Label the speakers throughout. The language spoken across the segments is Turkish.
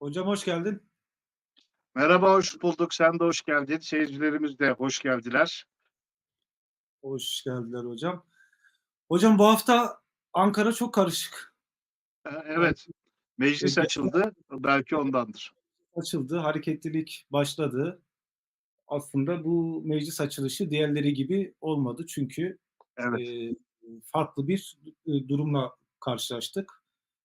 Speaker 1: Hocam hoş geldin.
Speaker 2: Merhaba, hoş bulduk. Sen de hoş geldin. Seyircilerimiz de hoş geldiler.
Speaker 1: Hoş geldiler hocam. Hocam bu hafta Ankara çok karışık.
Speaker 2: Ee, Evet, meclis açıldı. Belki ondandır.
Speaker 1: Açıldı, hareketlilik başladı. Aslında bu meclis açılışı diğerleri gibi olmadı çünkü
Speaker 2: Evet,
Speaker 1: e, farklı bir e, durumla karşılaştık.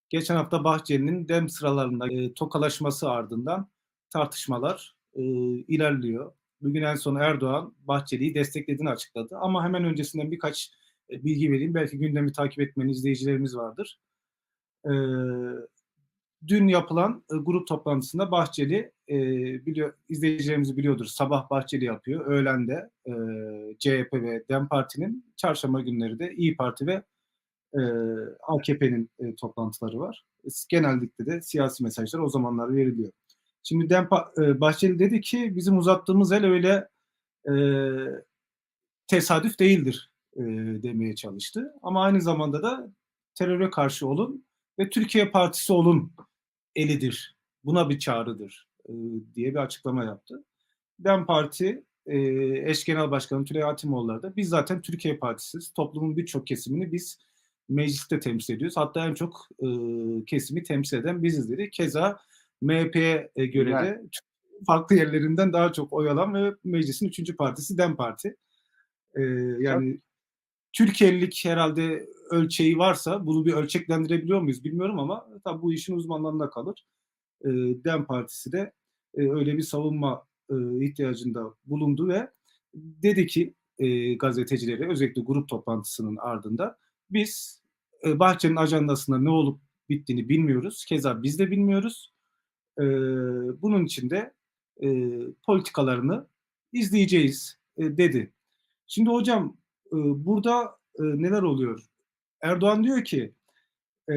Speaker 1: Geçen hafta Bahçeli'nin dem sıralarında e, tokalaşması ardından tartışmalar e, ilerliyor. Bugün en son Erdoğan Bahçeli'yi desteklediğini açıkladı. Ama hemen öncesinden birkaç e, bilgi vereyim. Belki gündemi takip etmeyen izleyicilerimiz vardır. E, dün yapılan e, grup toplantısında Bahçeli e, biliyor izleyicilerimiz biliyordur. Sabah Bahçeli yapıyor. Öğlende e, CHP ve DEM Parti'nin, çarşamba günleri de İyi Parti ve e, AKP'nin e, toplantıları var. Genellikle de siyasi mesajlar o zamanlar veriliyor. Şimdi Dem e, Bahçeli dedi ki bizim uzattığımız el öyle e, tesadüf değildir e, demeye çalıştı. Ama aynı zamanda da teröre karşı olun ve Türkiye Partisi olun elidir. Buna bir çağrıdır e, diye bir açıklama yaptı. Dem Parti e, eş genel başkanı Tülay Hatimoğulları da biz zaten Türkiye Partisi'yiz. Toplumun birçok kesimini biz mecliste temsil ediyoruz. Hatta en çok e, kesimi temsil eden biziz dedi. Keza MHP'ye göre
Speaker 2: Yani.
Speaker 1: de farklı yerlerinden daha çok oy alan ve meclisin üçüncü partisi DEM Parti. E, yani Türkiye'lilik herhalde ölçeği varsa bunu bir ölçeklendirebiliyor muyuz bilmiyorum ama tabii bu işin uzmanlarında kalır. E, DEM Partisi de e, öyle bir savunma e, ihtiyacında bulundu ve dedi ki e, gazetecilere özellikle grup toplantısının ardında biz e, Bahçe'nin ajandasında ne olup bittiğini bilmiyoruz. Keza biz de bilmiyoruz. E, bunun için de e, politikalarını izleyeceğiz e, dedi. Şimdi hocam e, burada e, neler oluyor? Erdoğan diyor ki e,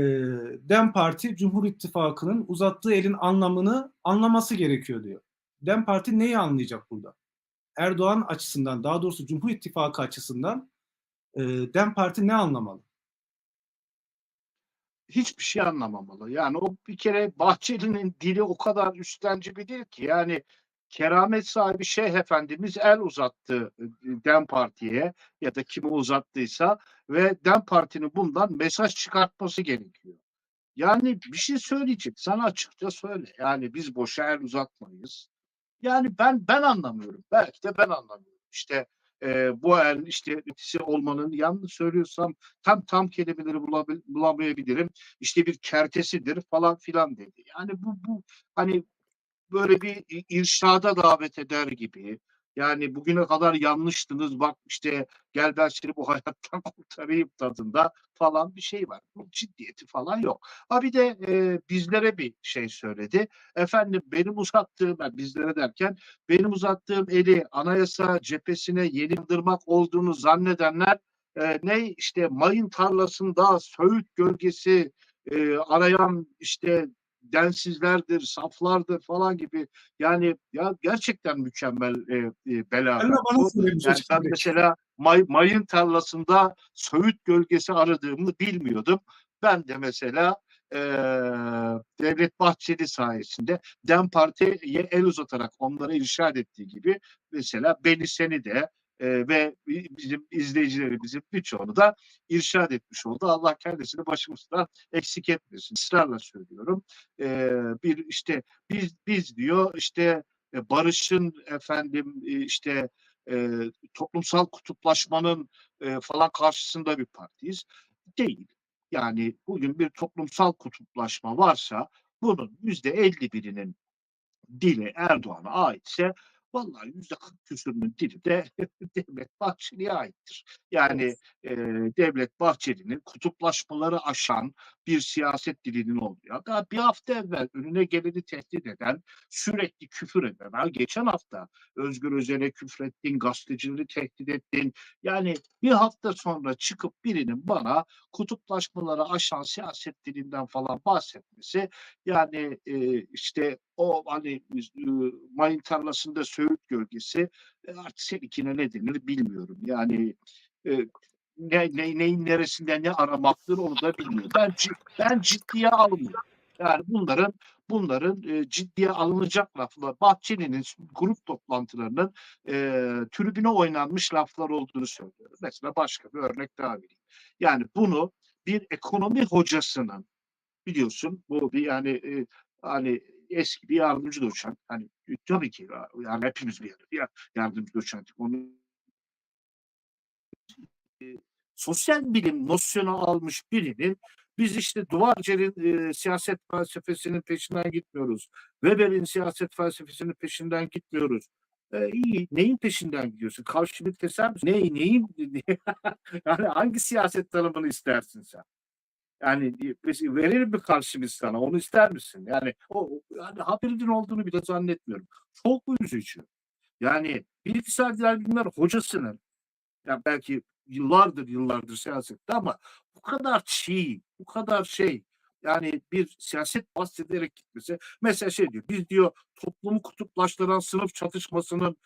Speaker 1: Dem Parti Cumhur İttifakı'nın uzattığı elin anlamını anlaması gerekiyor diyor. Dem Parti neyi anlayacak burada? Erdoğan açısından, daha doğrusu Cumhur İttifakı açısından e, Dem Parti ne anlamalı?
Speaker 2: Hiçbir şey anlamamalı. Yani o bir kere Bahçeli'nin dili o kadar üstenci bir dil ki yani keramet sahibi Şeyh Efendimiz el uzattı e, Dem Parti'ye ya da kime uzattıysa ve Dem Parti'nin bundan mesaj çıkartması gerekiyor. Yani bir şey söyleyecek. Sana açıkça söyle. Yani biz boşa el uzatmayız. Yani ben ben anlamıyorum. Belki de ben anlamıyorum. İşte e, bu el işte etkisi olmanın yanlış söylüyorsam tam tam kelimeleri bulabil- bulamayabilirim. İşte bir kertesidir falan filan dedi. Yani bu bu hani böyle bir irşada davet eder gibi. Yani bugüne kadar yanlıştınız bak işte gel ben seni bu hayattan kurtarayım tadında falan bir şey var. Bu ciddiyeti falan yok. Ha bir de e, bizlere bir şey söyledi. Efendim benim uzattığım ben bizlere derken benim uzattığım eli anayasa cephesine yeni yıldırmak olduğunu zannedenler e, ne işte mayın tarlasında söğüt gölgesi e, arayan işte densizlerdir, saflardır falan gibi yani ya gerçekten mükemmel e, e, bela. Yani ben mesela may, mayın tarlasında söğüt gölgesi aradığımı bilmiyordum. Ben de mesela e, Devlet Bahçeli sayesinde DEM Parti'ye el uzatarak onlara irşad ettiği gibi mesela beni seni de e, ve bizim izleyicilerimizin birçoğunu da irşad etmiş oldu. Allah kendisini başımızdan eksik etmesin. Israrla söylüyorum. E, bir işte biz biz diyor işte e, barışın efendim e, işte e, toplumsal kutuplaşmanın e, falan karşısında bir partiyiz. Değil. Yani bugün bir toplumsal kutuplaşma varsa bunun yüzde elli birinin dili Erdoğan'a aitse vallahi yüzde kırk küsürünün dili de Devlet Bahçeli'ye aittir. Yani e, Devlet Bahçeli'nin kutuplaşmaları aşan bir siyaset dilinin olduğu. Hatta bir hafta evvel önüne geleni tehdit eden, sürekli küfür eden. Ha, geçen hafta Özgür Özel'e küfrettin, gazetecileri tehdit ettin. Yani bir hafta sonra çıkıp birinin bana kutuplaşmaları aşan siyaset dilinden falan bahsetmesi yani e, işte o hani e, mayın tarlasında söğüt gölgesi e, artık seninkine ne denir bilmiyorum. Yani e, ne, ne, neyin neresinde ne aramaktır onu da bilmiyorum. Ben, ben ciddiye almıyorum. Yani bunların bunların e, ciddiye alınacak laflar. Bahçeli'nin grup toplantılarının e, tribüne oynanmış laflar olduğunu söylüyorum. Mesela başka bir örnek daha vereyim. Yani bunu bir ekonomi hocasının biliyorsun bu bir yani e, hani eski bir yardımcı doçent hani tabii ki yani hepimiz bir ya- yardımcı doçentik onu sosyal bilim nosyonu almış birinin biz işte Duvarcer'in e, siyaset felsefesinin peşinden gitmiyoruz. Weber'in siyaset felsefesinin peşinden gitmiyoruz. E, iyi. Neyin peşinden gidiyorsun? Karşılık keser misin? Neyi, neyin? yani hangi siyaset tanımını istersin sen? Yani biz- verir mi karşımız sana? Onu ister misin? Yani o yani haberin olduğunu bile zannetmiyorum. Çok üzücü. Yani bilgisayar bilimler hocasının ya belki yıllardır yıllardır siyasette ama bu kadar çiğ, bu kadar şey yani bir siyaset bahsederek gitmesi. Mesela şey diyor, biz diyor toplumu kutuplaştıran sınıf çatışmasının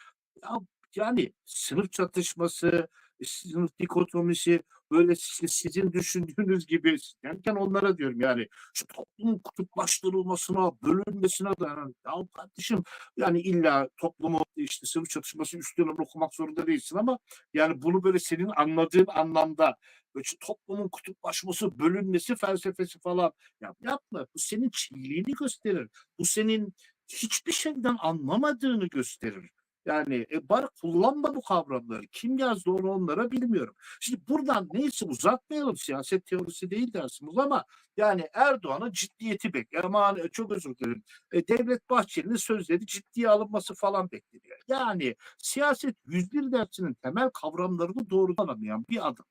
Speaker 2: ya, yani sınıf çatışması, sınıf dikotomisi böyle işte sizin düşündüğünüz gibi derken onlara diyorum yani şu toplumun kutuplaştırılmasına, bölünmesine dayanan ya kardeşim yani illa toplumu işte sınıf çatışması üstüne okumak zorunda değilsin ama yani bunu böyle senin anladığın anlamda şu toplumun kutuplaşması, bölünmesi felsefesi falan ya yapma. Bu senin çiğliğini gösterir. Bu senin hiçbir şeyden anlamadığını gösterir. Yani e, bari kullanma bu kavramları. Kim yazdı onu onlara bilmiyorum. Şimdi buradan neyse uzatmayalım. Siyaset teorisi değil dersimiz ama yani Erdoğan'ın ciddiyeti bekliyor. Aman e, çok özür dilerim. E, Devlet Bahçeli'nin sözleri ciddiye alınması falan bekleniyor. Yani siyaset 101 dersinin temel kavramlarını doğrudan anlayan bir adam.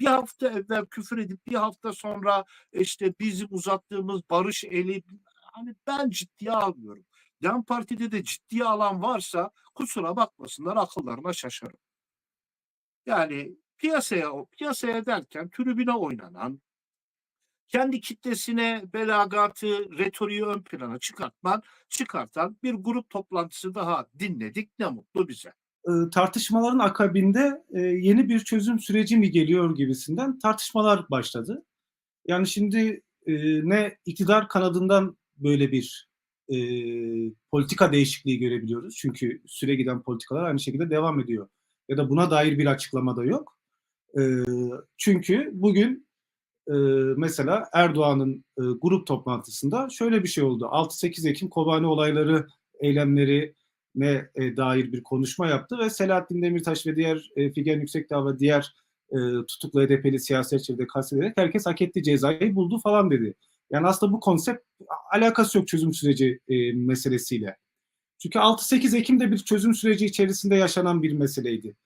Speaker 2: Bir hafta evvel küfür edip bir hafta sonra işte bizim uzattığımız barış eli hani ben ciddiye almıyorum. Yan partide de ciddiye alan varsa kusura bakmasınlar akıllarına şaşarım. Yani piyasaya piyasaya derken tribüne oynanan kendi kitlesine belagatı, retoriği ön plana çıkartman, çıkartan bir grup toplantısı daha dinledik. Ne mutlu bize.
Speaker 1: e, tartışmaların akabinde e, yeni bir çözüm süreci mi geliyor gibisinden tartışmalar başladı. Yani şimdi e, ne iktidar kanadından böyle bir e, politika değişikliği görebiliyoruz. Çünkü süre giden politikalar aynı şekilde devam ediyor. Ya da buna dair bir açıklama da yok. E, çünkü bugün e, mesela Erdoğan'ın e, grup toplantısında şöyle bir şey oldu. 6-8 Ekim Kobani olayları, eylemleri ne e, dair bir konuşma yaptı ve Selahattin Demirtaş ve diğer e, Figen Yüksekdağ ve diğer e, tutuklu HDP'li siyasetçileri de kastederek herkes hak ettiği cezayı buldu falan dedi. Yani aslında bu konsept alakası yok çözüm süreci e, meselesiyle. Çünkü 6-8 Ekim'de bir çözüm süreci içerisinde yaşanan bir meseleydi.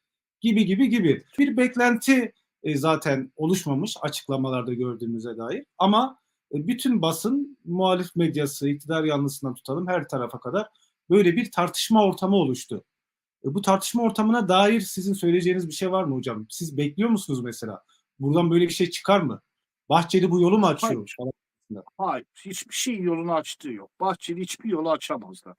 Speaker 1: Gibi gibi gibi. Bir beklenti e, zaten oluşmamış açıklamalarda gördüğümüze dair. Ama e, bütün basın, muhalif medyası, iktidar yanlısından tutalım her tarafa kadar böyle bir tartışma ortamı oluştu. E, bu tartışma ortamına dair sizin söyleyeceğiniz bir şey var mı hocam? Siz bekliyor musunuz mesela? Buradan böyle bir şey çıkar mı? Bahçeli bu yolu mu açıyor?
Speaker 2: Hayır, hiçbir şey yolunu açtığı yok. Bahçeli hiçbir yolu açamazlar.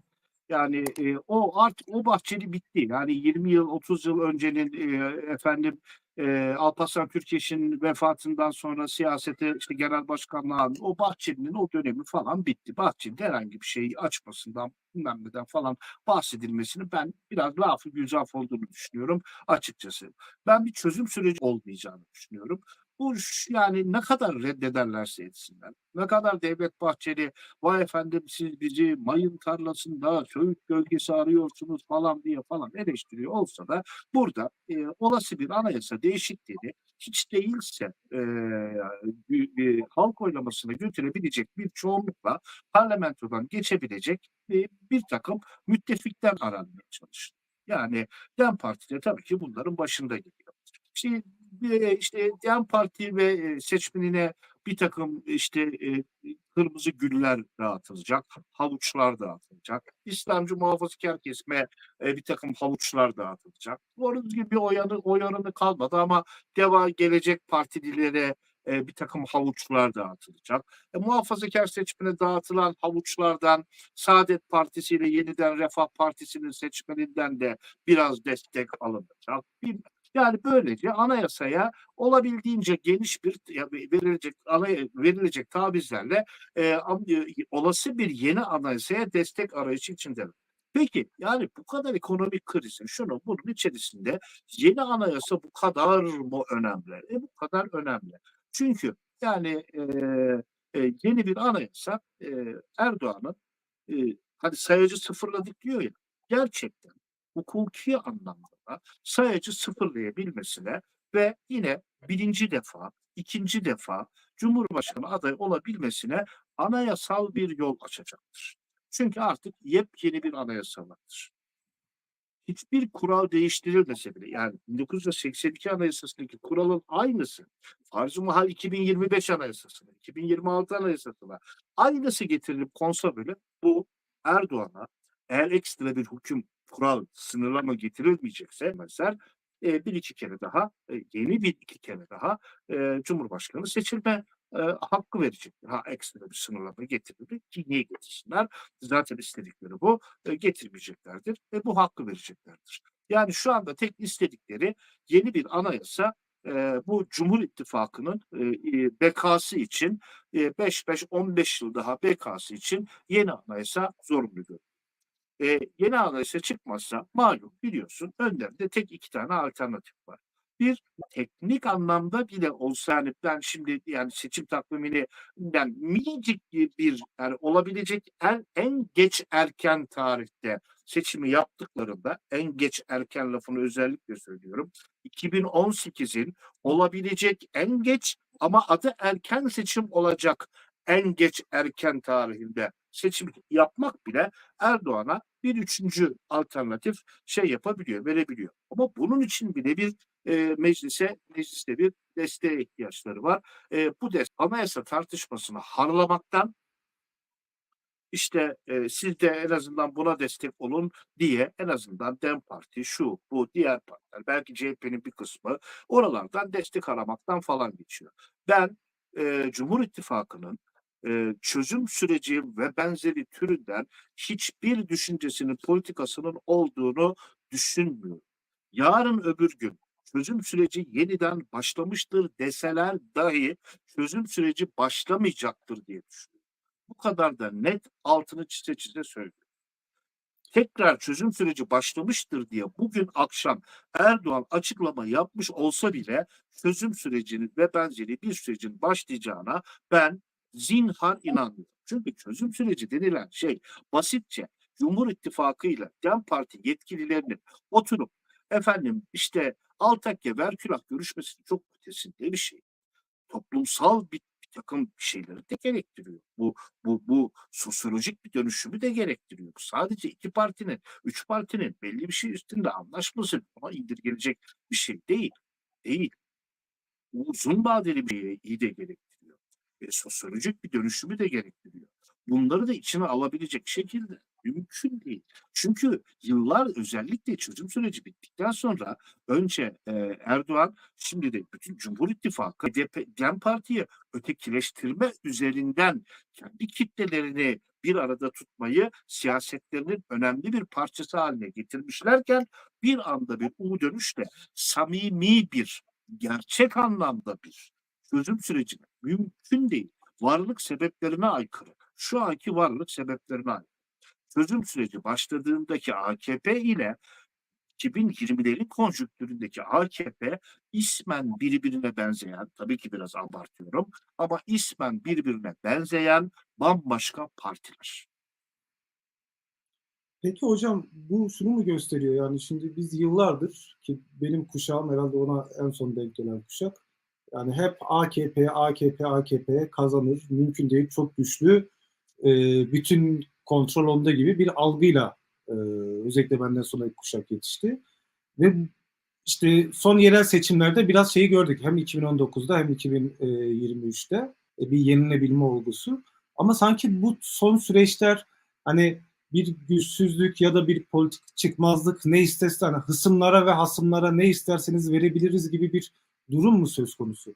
Speaker 2: Yani e, o artık o Bahçeli bitti. Yani 20 yıl 30 yıl öncenin e, efendim e, Alparslan Türkeş'in vefatından sonra siyasete işte genel başkanlığa o Bahçeli'nin o dönemi falan bitti. Bahçeli herhangi bir şey açmasından bilmem neden falan bahsedilmesini ben biraz lafı güzaf olduğunu düşünüyorum açıkçası. Ben bir çözüm süreci olmayacağını düşünüyorum. Bu yani ne kadar reddederlerse etsinler. Ne kadar Devlet Bahçeli vay efendim siz bizi mayın tarlasında söğüt gölgesi arıyorsunuz falan diye falan eleştiriyor olsa da burada e, olası bir anayasa değişikliğini hiç değilse e, bir halk oylamasına götürebilecek bir çoğunlukla parlamentodan geçebilecek e, bir takım müttefikler aranmaya çalışır. Yani DEM Parti de tabii ki bunların başında geliyor. Bir, işte DEM Parti ve e, seçmenine bir takım işte e, kırmızı güller dağıtılacak, havuçlar dağıtılacak. İslamcı muhafazakar kesme e, bir takım havuçlar dağıtılacak. Doğru düzgün bir oyanı, oyanı kalmadı ama Deva Gelecek Partililere bir takım havuçlar dağıtılacak. E, muhafazakar seçmene dağıtılan havuçlardan Saadet Partisi ile yeniden Refah Partisi'nin seçmeninden de biraz destek alınacak. Bir, yani böylece anayasaya olabildiğince geniş bir verilecek verilecek tavizlerle e, e, olası bir yeni anayasaya destek arayışı içinde. Peki yani bu kadar ekonomik krizin şunu bunun içerisinde yeni anayasa bu kadar mı önemli? E, bu kadar önemli. Çünkü yani e, e, yeni bir anayasa e, Erdoğan'ın e, hadi sayacı sıfırladık diyor ya gerçekten hukuki anlamda da sayacı sıfırlayabilmesine ve yine birinci defa, ikinci defa Cumhurbaşkanı adayı olabilmesine anayasal bir yol açacaktır. Çünkü artık yepyeni bir anayasa vardır. Hiçbir kural değiştirilmese bile yani 1982 anayasasındaki kuralın aynısı Farz-ı Mahal 2025 anayasasına, 2026 anayasasına aynısı getirilip konsa bile bu Erdoğan'a eğer ekstra bir hüküm kural sınırlama getirilmeyecekse mesela e, bir iki kere daha e, yeni bir iki kere daha e, Cumhurbaşkanı seçilme e, hakkı verecektir. Ha ekstra bir sınırlama getirildi ki niye getirsinler? Zaten istedikleri bu. E, getirmeyeceklerdir ve bu hakkı vereceklerdir. Yani şu anda tek istedikleri yeni bir anayasa e, bu Cumhur İttifakı'nın e, e, bekası için 5-5-15 yıl daha bekası için yeni anayasa zorunlu görüyor. E, yeni anayasa çıkmazsa malum biliyorsun önlerinde tek iki tane alternatif var. Bir teknik anlamda bile olsa yani ben şimdi yani seçim takvimini ben minicik bir yani olabilecek en, en geç erken tarihte seçimi yaptıklarında en geç erken lafını özellikle söylüyorum. 2018'in olabilecek en geç ama adı erken seçim olacak en geç erken tarihinde seçim yapmak bile Erdoğan'a bir üçüncü alternatif şey yapabiliyor, verebiliyor. Ama bunun için bile bir e, meclise, mecliste bir desteğe ihtiyaçları var. E, bu destek anayasa tartışmasını harlamaktan işte e, siz de en azından buna destek olun diye en azından DEM Parti, şu, bu, diğer partiler, belki CHP'nin bir kısmı oralardan destek aramaktan falan geçiyor. Ben e, Cumhur İttifakı'nın çözüm süreci ve benzeri türünden hiçbir düşüncesinin, politikasının olduğunu düşünmüyorum. Yarın öbür gün çözüm süreci yeniden başlamıştır deseler dahi çözüm süreci başlamayacaktır diye düşünüyorum. Bu kadar da net altını çize çize söylüyorum. Tekrar çözüm süreci başlamıştır diye bugün akşam Erdoğan açıklama yapmış olsa bile çözüm sürecinin ve benzeri bir sürecin başlayacağına ben zinhar inanmıyorum. Çünkü çözüm süreci denilen şey basitçe Cumhur İttifakı ile DEM Parti yetkililerinin oturup efendim işte Altakya Verkülah görüşmesinin çok ötesinde bir şey. Toplumsal bir, bir takım şeyleri de gerektiriyor. Bu, bu, bu sosyolojik bir dönüşümü de gerektiriyor. Sadece iki partinin, üç partinin belli bir şey üstünde anlaşması ama indirgenecek bir şey değil. Değil. Uzun vadeli bir şeyi de gerektiriyor. E, sosyolojik bir dönüşümü de gerektiriyor. Bunları da içine alabilecek şekilde mümkün değil. Çünkü yıllar özellikle çözüm süreci bittikten sonra önce e, Erdoğan şimdi de bütün Cumhur İttifakı HDP, DEM Parti'yi ötekileştirme üzerinden kendi kitlelerini bir arada tutmayı siyasetlerinin önemli bir parçası haline getirmişlerken bir anda bir U dönüşle samimi bir gerçek anlamda bir çözüm sürecine mümkün değil. Varlık sebeplerine aykırı. Şu anki varlık sebeplerine aykırı çözüm süreci başladığındaki AKP ile 2020'lerin konjüktüründeki AKP ismen birbirine benzeyen, tabii ki biraz abartıyorum ama ismen birbirine benzeyen bambaşka partiler.
Speaker 1: Peki hocam bu şunu mu gösteriyor yani şimdi biz yıllardır ki benim kuşağım herhalde ona en son denk gelen kuşak yani hep AKP, AKP, AKP kazanır, mümkün değil çok güçlü, e, bütün kontrol onda gibi bir algıyla e, özellikle benden sonraki kuşak yetişti. Ve işte son yerel seçimlerde biraz şeyi gördük. Hem 2019'da hem 2023'te e, bir yenilebilme olgusu. Ama sanki bu son süreçler hani bir güçsüzlük ya da bir politik çıkmazlık ne isterse hani hısımlara ve hasımlara ne isterseniz verebiliriz gibi bir durum mu söz konusu?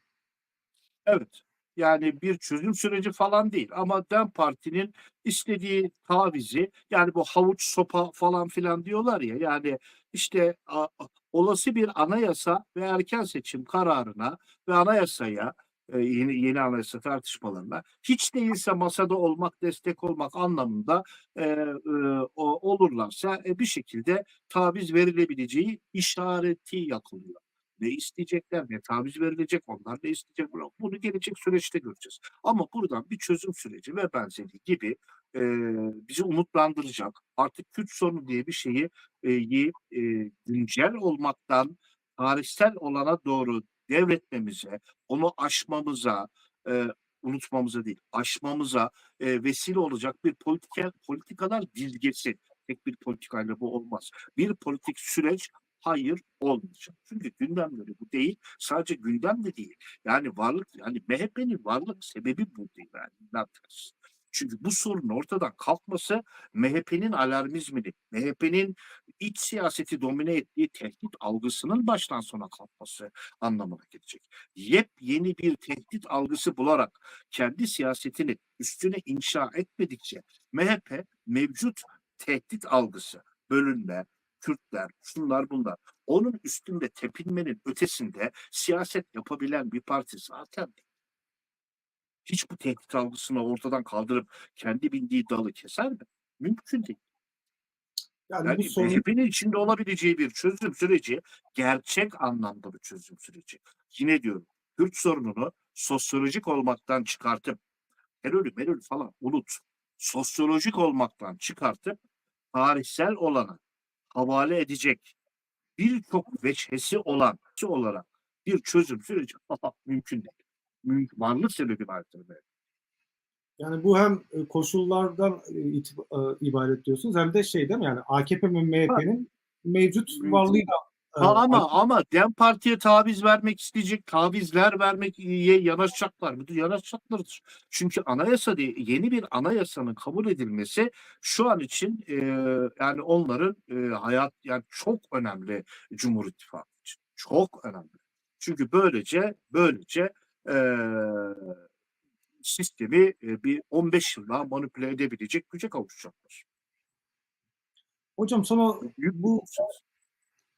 Speaker 2: Evet. Yani bir çözüm süreci falan değil ama DEM Parti'nin istediği tavizi yani bu havuç sopa falan filan diyorlar ya yani işte a- olası bir anayasa ve erken seçim kararına ve anayasaya e, yeni yeni anayasa tartışmalarına hiç değilse masada olmak destek olmak anlamında e, e, olurlarsa e, bir şekilde taviz verilebileceği işareti yapılıyor ne isteyecekler, ne taviz verilecek, onlar ne isteyecek. Bunu, gelecek süreçte göreceğiz. Ama buradan bir çözüm süreci ve benzeri gibi e, bizi umutlandıracak. Artık Kürt sorunu diye bir şeyi e, e, güncel olmaktan tarihsel olana doğru devretmemize, onu aşmamıza, e, unutmamıza değil, aşmamıza e, vesile olacak bir politika, politikalar dizgesi. Tek bir politikayla bu olmaz. Bir politik süreç Hayır olmayacak. Çünkü gündemleri bu değil. Sadece gündem de değil. Yani varlık yani MHP'nin varlık sebebi bu değil. Yani. Çünkü bu sorunun ortadan kalkması MHP'nin alarmizmini, MHP'nin iç siyaseti domine ettiği tehdit algısının baştan sona kalkması anlamına gelecek. Yepyeni bir tehdit algısı bularak kendi siyasetini üstüne inşa etmedikçe MHP mevcut tehdit algısı, bölünme, Kürtler, şunlar bunlar. Onun üstünde tepinmenin ötesinde siyaset yapabilen bir parti zaten değil. Hiç bu tehdit algısını ortadan kaldırıp kendi bindiği dalı keser mi? Mümkün değil.
Speaker 1: Yani,
Speaker 2: Yani
Speaker 1: bu sorun
Speaker 2: MHP'nin içinde olabileceği bir çözüm süreci gerçek anlamda bir çözüm süreci. Yine diyorum Kürt sorununu sosyolojik olmaktan çıkartıp terörü merörü falan unut. Sosyolojik olmaktan çıkartıp tarihsel olana havale edecek birçok veçhesi olan olarak bir çözüm süreci mümkün değil. Mümkün, varlık sebebi vardır. be.
Speaker 1: Yani bu hem e, koşullardan e, e, ibaret diyorsunuz hem de şey değil mi? Yani AKP ve MHP'nin mevcut varlığıyla
Speaker 2: ama ama Dem Parti'ye taviz vermek isteyecek, tavizler vermek yanaşacaklar. Bu da yanaşacaklardır. Çünkü anayasa diye yeni bir anayasanın kabul edilmesi şu an için e, yani onların e, hayat yani çok önemli Cumhur İttifakı için. Çok önemli. Çünkü böylece böylece e, sistemi e, bir 15 yıl daha manipüle edebilecek güce kavuşacaklar.
Speaker 1: hocam
Speaker 2: bir
Speaker 1: bu.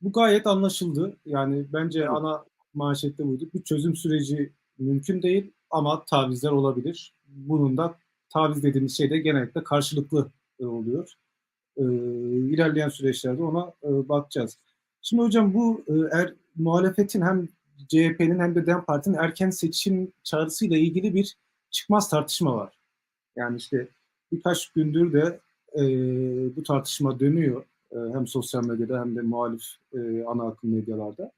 Speaker 1: Bu gayet anlaşıldı. Yani bence
Speaker 2: Evet.
Speaker 1: ana manşette buydu. Bir çözüm süreci mümkün değil ama tavizler olabilir. Bunun da taviz dediğimiz şey de genellikle karşılıklı e, oluyor. E, ilerleyen süreçlerde ona e, bakacağız. Şimdi hocam bu e, er, muhalefetin hem CHP'nin hem de DEM Parti'nin erken seçim çağrısıyla ilgili bir çıkmaz tartışma var. Yani işte birkaç gündür de e, bu tartışma dönüyor. E, hem sosyal medyada hem de muhalif e, ana akım medyalarda.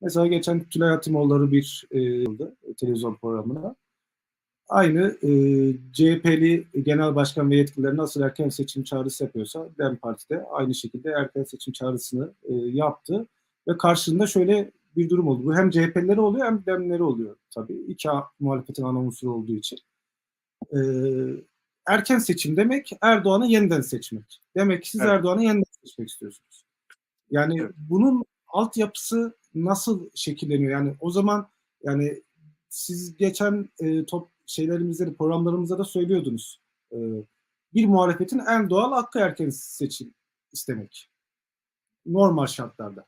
Speaker 1: Mesela geçen Tülay Hatimoğulları bir e, e, televizyon programına. Aynı e, CHP'li genel başkan ve yetkililer nasıl erken seçim çağrısı yapıyorsa DEM Parti de aynı şekilde erken seçim çağrısını e, yaptı. Ve karşılığında şöyle bir durum oldu. Bu hem CHP'lileri oluyor hem DEM'leri oluyor tabii. İki muhalefetin ana unsuru olduğu için. E, erken seçim demek Erdoğan'ı yeniden seçmek. Demek ki siz
Speaker 2: Evet.
Speaker 1: Erdoğan'ı yeniden seçmek istiyorsunuz. Yani
Speaker 2: Evet.
Speaker 1: bunun altyapısı nasıl şekilleniyor? Yani o zaman yani siz geçen e, top şeylerimizde de programlarımızda da söylüyordunuz. E, bir muhalefetin en doğal hakkı erken seçim istemek. Normal şartlarda.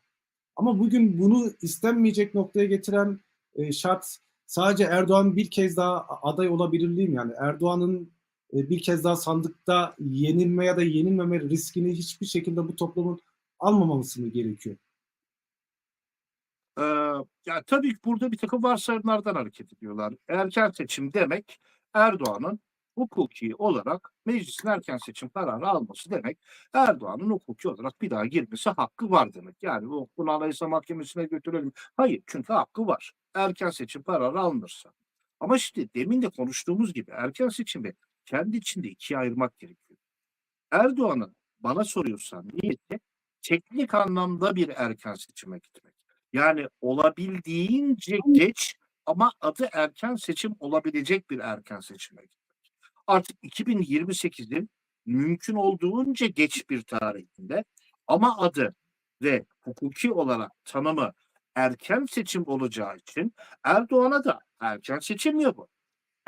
Speaker 1: Ama bugün bunu istenmeyecek noktaya getiren e, şart sadece Erdoğan bir kez daha aday olabilirliği mi? Yani Erdoğan'ın bir kez daha sandıkta yenilme ya da yenilmeme riskini hiçbir şekilde bu toplumun almaması mı gerekiyor?
Speaker 2: Ee, ya tabii ki burada bir takım varsayımlardan hareket ediyorlar. Erken seçim demek Erdoğan'ın hukuki olarak meclisin erken seçim kararı alması demek Erdoğan'ın hukuki olarak bir daha girmesi hakkı var demek. Yani bu bunu Anayasa Mahkemesi'ne götürelim. Hayır çünkü hakkı var. Erken seçim kararı alınırsa. Ama işte demin de konuştuğumuz gibi erken seçimi kendi içinde ikiye ayırmak gerekiyor. Erdoğan'ın bana soruyorsan niyeti teknik anlamda bir erken seçime gitmek. Yani olabildiğince geç ama adı erken seçim olabilecek bir erken seçime gitmek. Artık 2028'in mümkün olduğunca geç bir tarihinde ama adı ve hukuki olarak tanımı erken seçim olacağı için Erdoğan'a da erken seçim ya bu.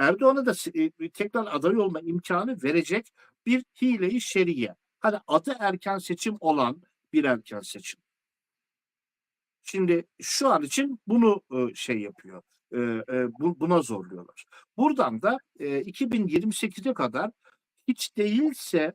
Speaker 2: Erdoğan'a da e, tekrar aday olma imkanı verecek bir hile-i şeriye. Hani adı erken seçim olan bir erken seçim. Şimdi şu an için bunu e, şey yapıyor. e, bu- buna zorluyorlar. Buradan da e, 2028'e kadar hiç değilse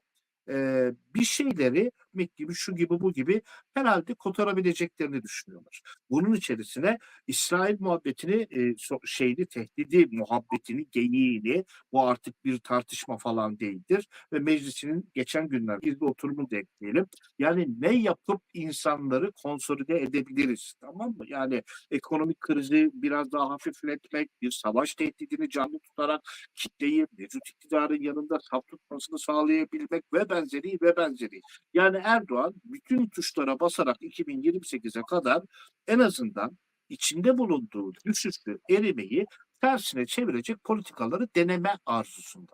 Speaker 2: bir şeyleri Mek gibi şu gibi bu gibi herhalde kotarabileceklerini düşünüyorlar. Bunun içerisine İsrail muhabbetini e, so- şeyini tehdidi muhabbetini geyiğini bu artık bir tartışma falan değildir ve meclisinin geçen günler gizli oturumu da ekleyelim. Yani ne yapıp insanları konsolide edebiliriz tamam mı? Yani ekonomik krizi biraz daha hafifletmek, bir savaş tehdidini canlı tutarak kitleyi mevcut iktidarın yanında saf tutmasını sağlayabilmek ve benzeri ve benzeri. Yani Erdoğan bütün tuşlara basarak 2028'e kadar en azından içinde bulunduğu düşüşlü erimeyi tersine çevirecek politikaları deneme arzusunda.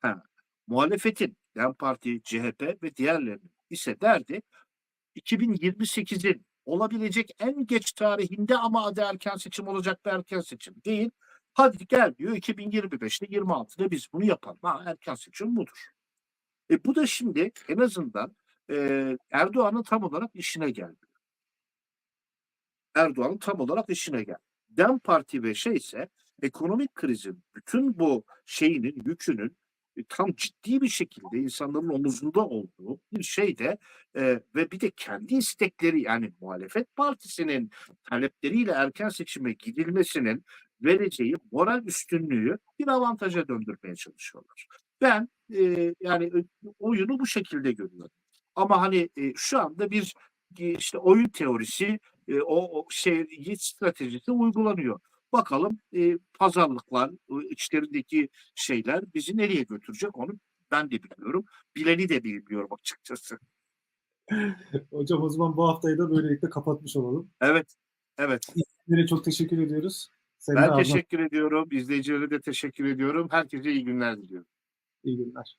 Speaker 2: Ha, muhalefetin DEM Parti, CHP ve diğerlerinin ise derdi 2028'in olabilecek en geç tarihinde ama adı erken seçim olacak bir erken seçim değil. Hadi gel diyor 2025'te 26'da biz bunu yapalım. Ha, erken seçim budur. E bu da şimdi en azından e, Erdoğan'ın tam olarak işine geldi. Erdoğan'ın tam olarak işine geldi. DEM Parti ve şey ise ekonomik krizin bütün bu şeyinin yükünün e, tam ciddi bir şekilde insanların omuzunda olduğu bir şeyde e, ve bir de kendi istekleri yani muhalefet partisinin talepleriyle erken seçime gidilmesinin vereceği moral üstünlüğü bir avantaja döndürmeye çalışıyorlar. Ben e, yani e, oyunu bu şekilde görüyorum. Ama hani e, şu anda bir e, işte oyun teorisi e, o, o şey stratejisi uygulanıyor. Bakalım e, pazarlıklar, e, içlerindeki şeyler bizi nereye götürecek onu ben de bilmiyorum. Bileni de bilmiyorum açıkçası.
Speaker 1: Hocam o zaman bu haftayı da böylelikle kapatmış olalım.
Speaker 2: Evet, evet.
Speaker 1: Yine çok teşekkür ediyoruz. Senin
Speaker 2: Ben teşekkür ediyorum. İzleyicilere de teşekkür ediyorum. Herkese iyi günler diliyorum.
Speaker 1: iyi günler.